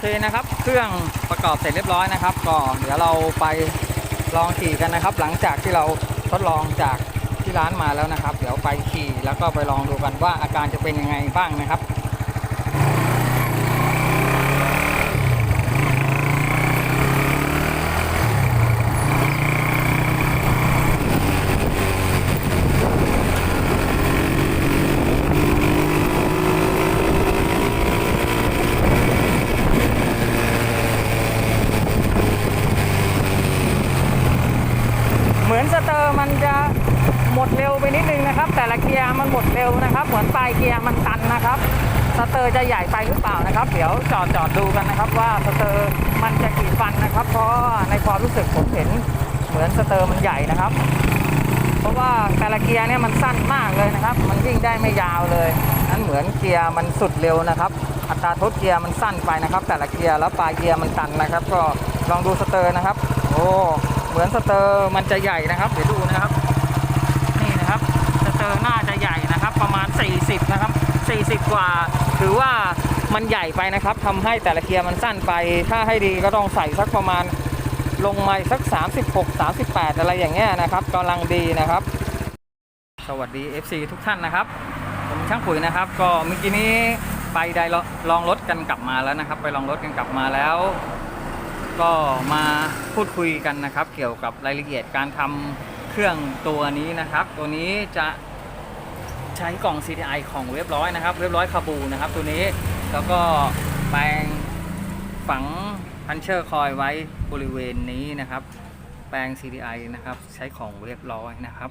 เคนะครับ เครื่องประกอบเสร็จเรียบร้อยนะครับ ก็เดี๋ยวเราไปลองขี่กันนะครับ หลังจากที่เราทดลองจากที่ร้านมาแล้วนะครับ เดี๋ยวไปขี่แล้วก็ไปลองดูกันว่าอาการจะเป็นยังไงบ้างนะครับ เหมือนสเตอร์มันจะหมดเร็วไปนิดนึงนะครับ แต่ละเกียร์มันหมดเร็วนะครับ เหมือนปลายเกียร์มันตันนะครับ สเตอร์จะใหญ่ไปหรือเปล่านะครับ เดี๋ยวจอดจอดดูกันนะครับ ว่าสเตอร์มันจะกี่ฟันนะครับ เพราะในความรู้สึกผมเห็นเหมือนสเตอร์มันใหญ่นะครับ เพราะว่าแต่ละเกียร์เนี่ยมันสั้นมากเลยนะครับ มันวิ่งได้ไม่ยาวเลยนั้นเหมือนเกียร์มันสุดเร็วนะครับ อัตราทดเกียร์มันสั้นไปนะครับ แต่ละเกียร์แล้วปลายเกียร์มันตันนะครับ ก็ลองดูสเตอร์นะครับ โอ้เหมือนสเตอร์มันจะใหญ่นะครับ เดี๋ยวดูนะครับ นี่นะครับสเตอร์หนะครับ ประมาณ 40 นะครับ 40 กว่าถือว่ามันใหญ่ไปนะครับทำให้แต่ละเกียร์มันสั้นไป ถ้าให้ดีก็ต้องใส่สักประมาณลงมาสัก 36 38 อะไรอย่างเงี้ยนะครับกำลังดีนะครับ สวัสดี FC ทุกท่านนะครับ ผมช่างปุ๋ยนะครับ ก็เมื่อกี้นี้ไปได้ลองรถกันกลับมาแล้วนะครับ ไปลองรถกันกลับมาแล้ว ก็มาพูดคุยกันนะครับ เกี่ยวกับรายละเอียดการทำเครื่องตัวนี้นะครับ ตัวนี้จะ ใช้กล่อง CDI ของเรียบร้อยนะครับเรียบร้อยคาบูนะครับตัวนี้แล้วก็แปลงฝังพันเชอร์คอยไว้บริเวณนี้นะครับ แปลง CDI นะครับใช้ของเรียบร้อยนะครับ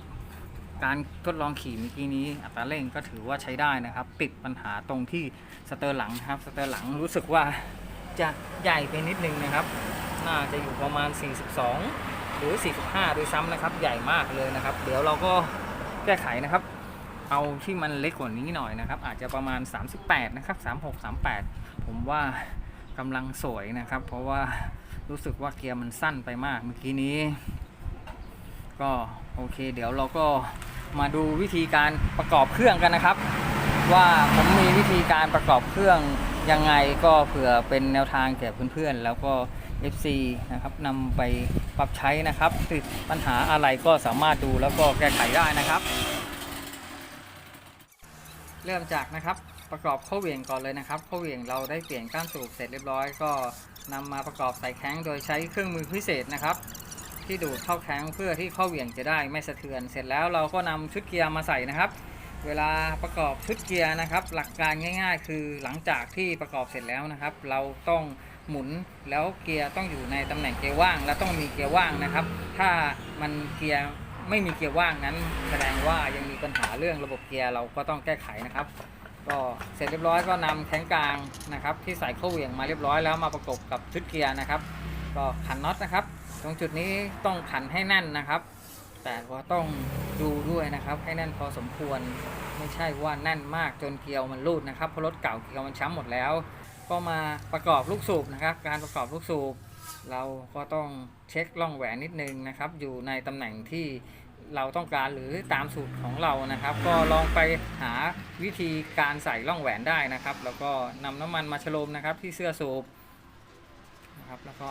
การทดลองขี่เมื่อกี้นี้อัตราเร่งก็ถือว่าใช้ได้นะครับ ติดปัญหาตรงที่สเตอร์หลังนะครับสเตอร์หลังรู้สึกว่าจะใหญ่ไปนิดนึงนะครับ น่าจะอยู่ประมาณ 42 หรือ 45โดยซ้ำนะครับ ใหญ่มากเลยนะครับ เดี๋ยวเราก็แก้ไขนะครับ เอาที่มันเล็กกว่านี้หน่อยนะครับ อาจจะประมาณ 38 นะครับ 36 38 ผมว่ากำลังสวยนะครับ เพราะว่ารู้สึกว่าเกียร์มันสั้นไปมากเมื่อกี้นี้ ก็โอเค เดี๋ยวเราก็มาดูวิธีการประกอบเครื่องกันนะครับ ว่าผมมีวิธีการประกอบเครื่องยังไงก็เผื่อเป็นแนวทางแก่เพื่อนๆ แล้วก็ FC นะครับนำไปปรับใช้นะครับติดปัญหาอะไรก็สามารถดูแล้วก็แก้ไขได้นะครับ เริ่มจากนะครับประกอบข้อเหวี่ยงก่อนเลยนะครับข้อเหวี่ยงเราได้เปลี่ยนก้านสูบเสร็จเรียบร้อยก็นำมาประกอบใส่แข้งโดยใช้เครื่องมือพิเศษนะครับ ที่ดูดเข้าแข้งเพื่อที่ข้อเหวี่ยงจะได้ไม่สะเทือน เสร็จแล้วเราก็นำชุดเกียร์มาใส่นะครับ เวลาประกอบชุดเกียร์นะครับ หลักการง่าย ๆ คือหลังจากที่ประกอบเสร็จแล้วนะครับ เราต้องหมุนแล้วเกียร์ต้องอยู่ในตำแหน่งเกียร์ว่าง และต้องมีเกียร์ว่างนะครับ ถ้ามันเกียร์ ไม่มีเกียร์ว่างนั้น แสดงว่ายังมีปัญหาเรื่องระบบเกียร์เราก็ต้องแก้ไขนะครับ ก็เสร็จเรียบร้อยก็นำแข้งกลางนะครับ ที่ใส่เข้าเหวี่ยงมาเรียบร้อยแล้วมาประกบกับชุดเกียร์นะครับ ก็ขันน็อตนะครับ ตรงจุดนี้ต้องขันให้แน่นนะครับ แต่ว่าต้องดูด้วยนะครับ ให้แน่นพอสมควรไม่ใช่ว่าแน่นมากจนเกียวมันรูดนะครับเพราะรถเก่าเกียวมันช้ำหมดแล้ว ก็มาประกอบลูกสูบนะครับ การประกอบลูกสูบเราก็ต้องเช็คร่องแหวนนิดนึงนะครับ อยู่ในตำแหน่งที่ เราต้องการหรือตามสูตรของเรานะครับ ก็ลองไปหาวิธีการใส่ร่องแหวนได้นะครับ แล้วก็นำน้ำมันมาฉโลมนะครับ ที่เสื้อสูบนะครับแล้วก็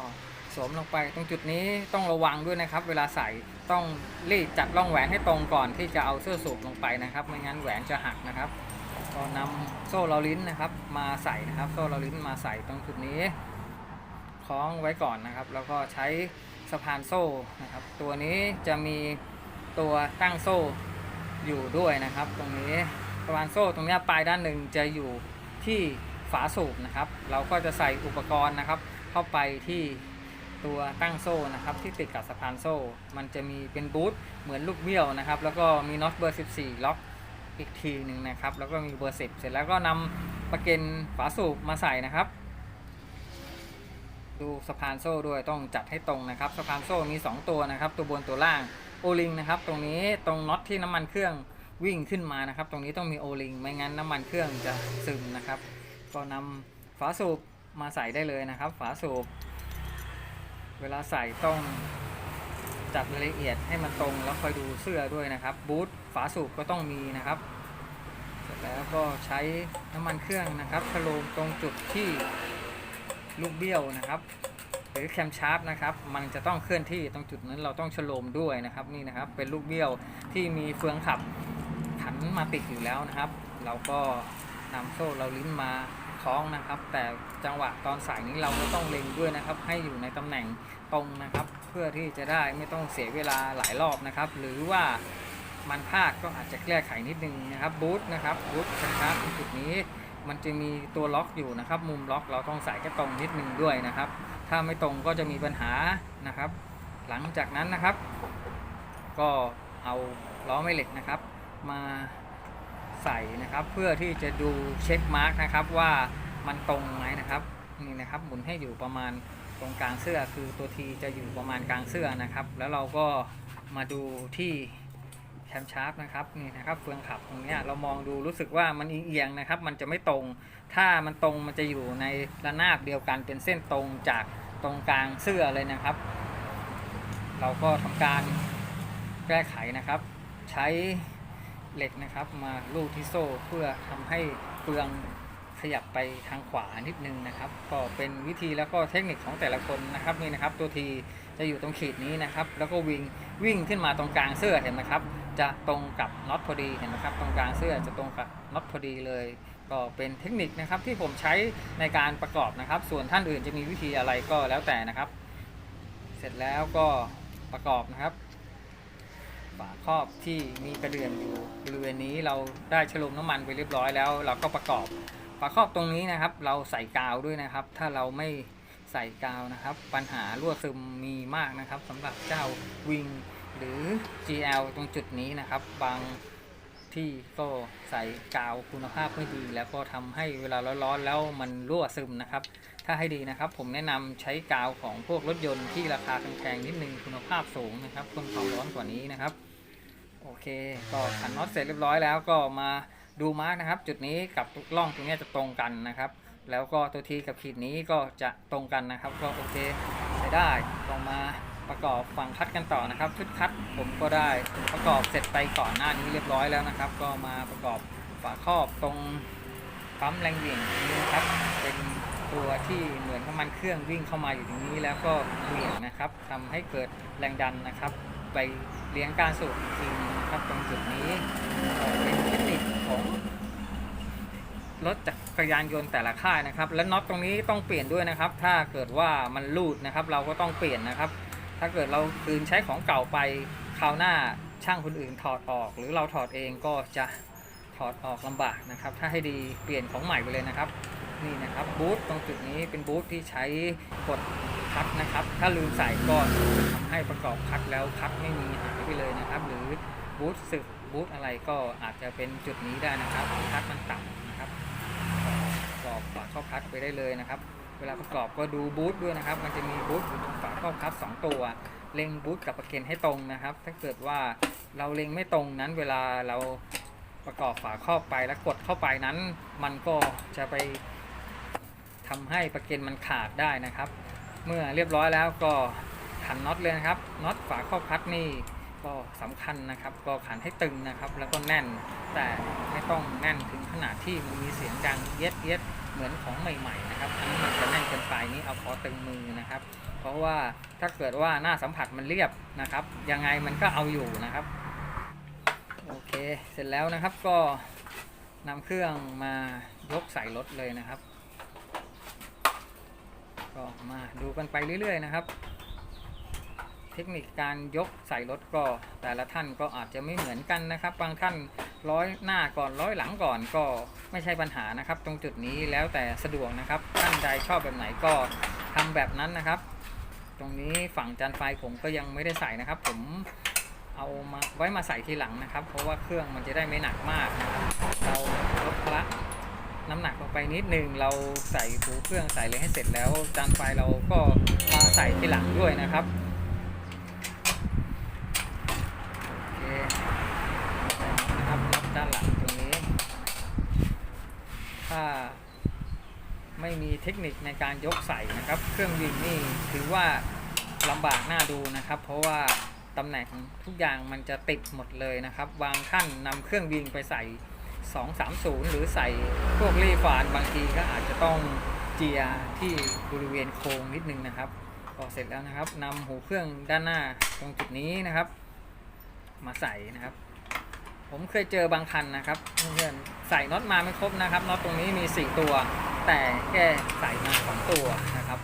สวมลงไปตรงจุดนี้ต้องระวังด้วยนะครับ เวลาใส่ต้องรีดจัดร่องแหวนให้ตรงก่อนที่จะเอาเสื้อสูบลงไปนะครับ ไม่งั้นแหวนจะหักนะครับก็นำโซ่ลอลิ้นนะครับ มาใส่นะครับ โซ่ลอลิ้นมาใส่ตรงจุดนี้คล้องไว้ก่อนนะครับ แล้วก็ใช้สะพานโซ่นะครับ ตัวนี้จะมี ตัวตั้งโซ่อยู่ด้วยนะครับ ตรงนี้สะพานโซ่ตรงนี้ปลายด้านหนึ่งจะอยู่ที่ฝาสูบนะครับ เราก็จะใส่อุปกรณ์นะครับ เข้าไปที่ตัวตั้งโซ่นะครับ ที่ติดกับสะพานโซ่ มันจะมีเป็นบูทเหมือนลูกเบี้ยวนะครับ แล้วก็มีน็อตเบอร์ 14 ล็อกอีกทีหนึ่งนะครับ แล้วก็มีเบอร์ 10 เสร็จแล้วก็นำประเก็นฝาสูบมาใส่นะครับ ดูสะพานโซ่ด้วยต้องจัดให้ตรงนะครับสะพานโซ่มี 2 ตัวนะครับ ตัวบนตัวล่าง โอลิงนะครับ ตรงนี้ตรงน็อตที่น้ำมันเครื่องวิ่งขึ้นมานะครับ ตรงนี้ต้องมีโอลิงไม่งั้นน้ำมันเครื่องจะซึมนะครับ ก็นำฝาสูบมาใส่ได้เลยนะครับ ฝาสูบเวลาใส่ต้องจัดรายละเอียดให้มันตรงแล้วคอยดูเสื้อด้วยนะครับ บูทฝาสูบก็ต้องมีนะครับเสร็จแล้วก็ใช้น้ำมันเครื่องนะครับชโลมตรงจุดที่ลูกเบี้ยวนะครับ หรือแคมชาร์ปนะครับมันจะต้องเคลื่อนที่ตรงจุดนั้นเราต้องชโลมด้วยนะครับนี่นะครับเป็นลูกเบี้ยวที่มีเฟืองขับขันมาติดอยู่แล้วนะครับ เราก็นำโซ่เราลิ้นมาคล้องนะครับ แต่จังหวะตอนสายนี้เราก็ต้องเล็งด้วยนะครับ ให้อยู่ในตำแหน่งตรงนะครับ เพื่อที่จะได้ไม่ต้องเสียเวลาหลายรอบนะครับ หรือว่ามันพลาดก็อาจจะแก้ไขนิดนึงนะครับบูทนะครับบูทแคมชาร์ปจุดนี้ มันจะมีตัวล็อกอยู่นะครับ มุมล็อกเราต้องใส่แค่ตรงนิดนึงด้วยนะครับ ถ้าไม่ตรงก็จะมีปัญหานะครับ หลังจากนั้นนะครับ ก็เอาล้อแม่เหล็กนะครับ มาใส่นะครับ เพื่อที่จะดูเช็คมาร์กนะครับว่ามันตรงไหมนะครับนี่นะครับหมุนให้อยู่ประมาณตรงกลางเสื้อคือตัวทีจะอยู่ประมาณกลางเสื้อนะครับ แล้วเราก็มาดูที่ แคมชาร์ปนะครับนี่นะครับเฟืองขับตรงเนี้ยเรามองดูรู้สึกว่ามันเอียงนะครับ มันจะไม่ตรง ถ้ามันตรงมันจะอยู่ในระนาบเดียวกันเป็นเส้นตรงจากตรงกลางเสื้อเลยนะครับ เราก็ทำการแก้ไขนะครับ ใช้เหล็กนะครับ มาลูบที่โซ่เพื่อทำให้เปลืองขยับไปทางขวานิดนึงนะครับ ก็เป็นวิธีแล้วก็เทคนิคของแต่ละคนนะครับนี่นะครับ ตัวทีจะอยู่ตรงขีดนี้นะครับ แล้วก็วิ่งวิ่งขึ้นมาตรงกลางเสื้อเห็นไหมครับ จะตรงกับน็อตพอดีเห็นไหมครับตรงกลางเสื้อจะตรงกับน็อตพอดีเลย ก็เป็นเทคนิคนะครับที่ผมใช้ในการประกอบนะครับ ส่วนท่านอื่นจะมีวิธีอะไรก็แล้วแต่นะครับ เสร็จแล้วก็ประกอบนะครับฝาครอบที่มีกระเดื่องอยู่บริเวณนี้เราได้ฉลมน้ำมันไปเรียบร้อยแล้ว เราก็ประกอบฝาครอบตรงนี้นะครับ เราใส่กาวด้วยนะครับ ถ้าเราไม่ใส่กาวนะครับ ปัญหารั่วซึมมีมากนะครับสำหรับเจ้าวิง หรือ GL ตรงจุดนี้นะครับ บางที่ก็ใส่กาวคุณภาพไม่ดี แล้วก็ทำให้เวลาร้อนๆแล้วมันรั่วซึมนะครับ ถ้าให้ดีนะครับ ผมแนะนำใช้กาวของพวกรถยนต์ที่ราคาแพงๆนิดนึงคุณภาพสูงนะครับทนความร้อนกว่านี้นะครับ โอเค ก็ขันน็อตเสร็จเรียบร้อยแล้วก็มาดูมาร์กนะครับ จุดนี้กับร่องตรงนี้จะตรงกันนะครับ แล้วก็ตัวทีกับขีดนี้ก็จะตรงกันนะครับ ก็โอเคใช้ได้ลองมา ประกอบฝั่งคัดกันต่อนะครับชุดคัดผมก็ได้ประกอบเสร็จไปก่อนหน้านี้เรียบร้อยแล้วนะครับ ก็มาประกอบฝาครอบตรงปั๊มแรงเหวี่ยงนี้ครับเป็นตัวที่เหมือนน้ำมันเครื่องวิ่งเข้ามาอยู่ตรงนี้แล้วก็เหวี่ยงนะครับทำให้เกิดแรงดันนะครับ ไปเลี้ยงการสูบอีกทีนึงนะครับตรงจุดนี้เป็นเทคนิคของรถจักรยานยนต์แต่ละค่ายนะครับ และน็อตตรงนี้ต้องเปลี่ยนด้วยนะครับ ถ้าเกิดว่ามันรูดนะครับ เราก็ต้องเปลี่ยนนะครับ ถ้าเกิดเราคืนใช้ของเก่าไปคราวหน้าช่างคนอื่นถอดออก หรือเราถอดเองก็จะถอดออกลำบากนะครับ ถ้าให้ดีเปลี่ยนของใหม่ไปเลยนะครับนี่นะครับบูทตรงจุดนี้เป็นบูทที่ใช้กดคัดนะครับ ถ้าลืมใส่ก็ทำให้ประกอบคัดแล้วคัดไม่มีหายไปเลยนะครับ หรือบูทสึกบูทอะไรก็อาจจะเป็นจุดนี้ได้นะครับคัดมันต่ำนะครับประกอบฝาครอบคัดไปได้เลยนะครับ เวลาประกอบก็ดูบูทด้วยนะครับ มันจะมีบูทอยู่ตรงฝาครอบคัดสองตัว เล็งบูทกับประเคนให้ตรงนะครับ ถ้าเกิดว่าเราเล็งไม่ตรงนั้นเวลาเราประกอบฝาครอบไปแล้วกดเข้าไปนั้น มันก็จะไปทำให้ประเคนมันขาดได้นะครับ เมื่อเรียบร้อยแล้วก็ขันน็อตเลยนะครับน็อตฝาครอบคัดนี่ ก็สำคัญนะครับก็ขันให้ตึงนะครับ แล้วก็แน่นแต่ไม่ต้องแน่นถึงขนาดที่มันมีเสียงดังเย็ดเย็ดเหมือนของใหม่ๆนะครับอันนี้มันจะแน่นเกินไปนี่เอาพอตึงมือนะครับ เพราะว่าถ้าเกิดว่าหน้าสัมผัสมันเรียบนะครับ ยังไงมันก็เอาอยู่นะครับโอเคเสร็จแล้วนะครับก็นำเครื่องมายกใส่รถเลยนะครับ ก็มาดูกันไปเรื่อยๆนะครับ ทคนิคการยกใส่รถก็ แต่ละท่านก็อาจจะไม่เหมือนกันนะครับ บางท่านร้อยหน้าก่อนร้อยหลังก่อนก็ไม่ใช่ปัญหานะครับ ตรงจุดนี้แล้วแต่สะดวกนะครับท่านใดชอบแบบไหนก็ทำแบบนั้นนะครับ ตรงนี้ฝั่งจานไฟผมก็ยังไม่ได้ใส่นะครับ ผมเอามาไว้มาใส่ทีหลังนะครับ เพราะว่าเครื่องมันจะได้ไม่หนักมากนะครับเราลดพละน้ำหนักลงไปนิดนึงเราใส่หูเครื่องใส่เลยให้เสร็จแล้วจานไฟเราก็มาใส่ทีหลังด้วยนะครับโอเคนะครับน็อตด้านหลังตรงนี้ ถ้าไม่มีเทคนิคในการยกใส่นะครับ เครื่องยิงนี่ถือว่าลำบากหน่าดูนะครับ เพราะว่าตำแหน่งทุกอย่างมันจะติดหมดเลยนะครับบางท่านนำเครื่องยิงไปใส่ 230 หรือใส่พวกรีฟานบางทีก็อาจจะต้องเจียที่บริเวณโครงนิดนึงนะครับก็เสร็จแล้วนะครับนำหูเครื่องด้านหน้าตรงจุดนี้นะครับ มาใส่นะครับ ผมเคยเจอบางคันนะครับเพื่อนๆใส่น็อตมาไม่ครบนะครับน็อตตรงนี้มี 4 ตัว แต่แค่ใส่มาสองตัวนะครับ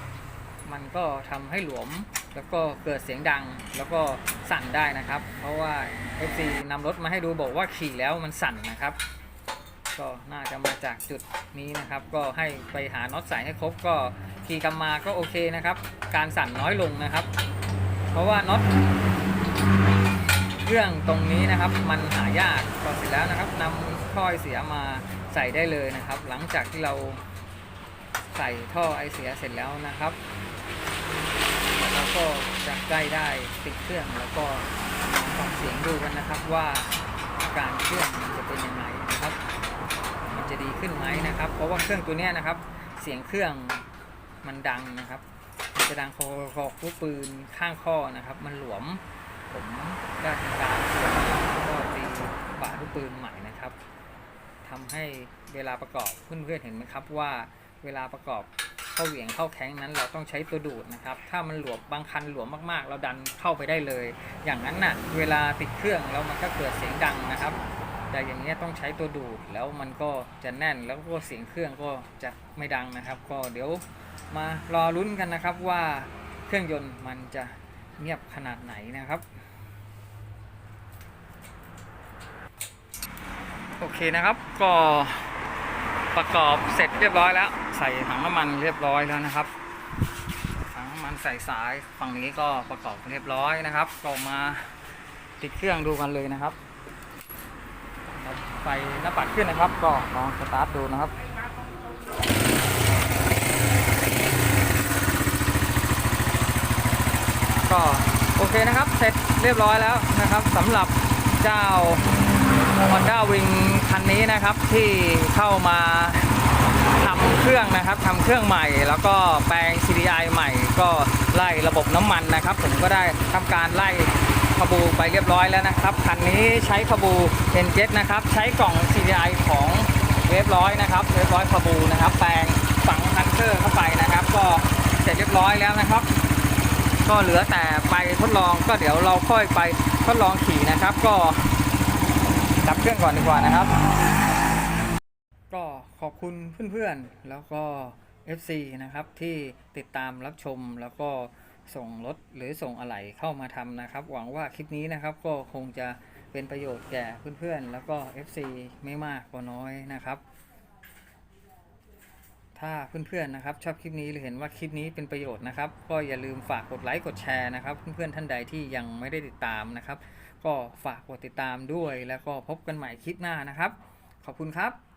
มันก็ทำให้หลวมแล้วก็เกิดเสียงดังแล้วก็สั่นได้นะครับ เพราะว่า FC นำรถมาให้ดูบอกว่าขี่แล้วมันสั่นนะครับ ก็น่าจะมาจากจุดนี้นะครับ ก็ให้ไปหาน็อตใส่ให้ครบก็ขี่กลับมาก็โอเคนะครับ การสั่นน้อยลงนะครับ เพราะว่าน็อต เครื่องตรงนี้นะครับ มันหายากก็เสร็จแล้วนะครับนำท่อไอเสียมาใส่ได้เลยนะครับ หลังจากที่เราใส่ท่อไอเสียเสร็จแล้วนะครับแล้วก็จะใกล้ได้ติดเครื่องแล้วก็ฟังเสียงดูกันนะครับว่าอาการเครื่องมันจะเป็นยังไงนะครับ มันจะดีขึ้นไหมนะครับ เพราะว่าเครื่องตัวนี้นะครับ เสียงเครื่องมันดังนะครับ มันจะดังคอคอคู่ปืนข้างข้อนะครับ มันหลวม ผมได้ทำการเสียบแล้วก็ตีฝาลูกปืนใหม่นะครับทำให้เวลาประกอบเพื่อนๆเห็นไหมครับว่าเวลาประกอบเข้าเหวี่ยงเข้าแข้งนั้น เราต้องใช้ตัวดูดนะครับ ถ้ามันหลวมบางคันหลวมมากๆ เราดันเข้าไปได้เลย อย่างนั้นน่ะเวลาติดเครื่องแล้วมันก็เกิดเสียงดังนะครับ แต่อย่างนี้ต้องใช้ตัวดูดแล้วมันก็จะแน่นแล้วก็เสียงเครื่องก็จะไม่ดังนะครับ ก็เดี๋ยวมารอลุ้นกันนะครับว่าเครื่องยนต์มันจะ เงียบขนาดไหนนะครับ โอเคนะครับก็ประกอบเสร็จเรียบร้อยแล้ว ใส่ถังน้ำมันเรียบร้อยแล้วนะครับถังน้ำมันใส่สายฝั่งนี้ก็ประกอบเรียบร้อยนะครับก็มาติดเครื่องดูกันเลยนะครับไฟหน้าปัดขึ้นนะครับ ก็ลองสตาร์ทดูนะครับ ก็โอเคนะครับ เสร็จเรียบร้อยแล้วนะครับสำหรับเจ้า Honda Wing คันนี้นะครับที่เข้ามาทำเครื่องนะครับทำเครื่องใหม่ แล้วก็แปลง CDI ใหม่ ก็ไล่ระบบน้ำมันนะครับ ผมก็ได้ทำการไล่ขบูไปเรียบร้อยแล้วนะครับคันนี้ใช้ขบู N7 นะครับใช้กล่อง CDI ของเรียบร้อยนะครับเรียบร้อยขบูนะครับ แปลงฝังฮันเตอร์เข้าไปนะครับ ก็เสร็จเรียบร้อยแล้วนะครับ ก็เหลือแต่ไปทดลองก็เดี๋ยวเราค่อยไปทดลองขี่นะครับ ก็ดับเครื่องก่อนดีกว่านะครับ ก็ขอบคุณเพื่อนๆแล้วก็ FC นะครับที่ติดตามรับชมแล้วก็ส่งรถหรือส่งอะไหล่เข้ามาทำนะครับ หวังว่าคลิปนี้นะครับก็คงจะเป็นประโยชน์แก่เพื่อนๆ แล้วก็ FC ไม่มากก็น้อยนะครับ ถ้าเพื่อนๆนะครับชอบคลิปนี้หรือเห็นว่าคลิปนี้เป็นประโยชน์นะครับ ก็อย่าลืมฝากกดไลค์กดแชร์นะครับ เพื่อนๆท่านใดที่ยังไม่ได้ติดตามนะครับ ก็ฝากกดติดตามด้วย แล้วก็พบกันใหม่คลิปหน้านะครับ ขอบคุณครับ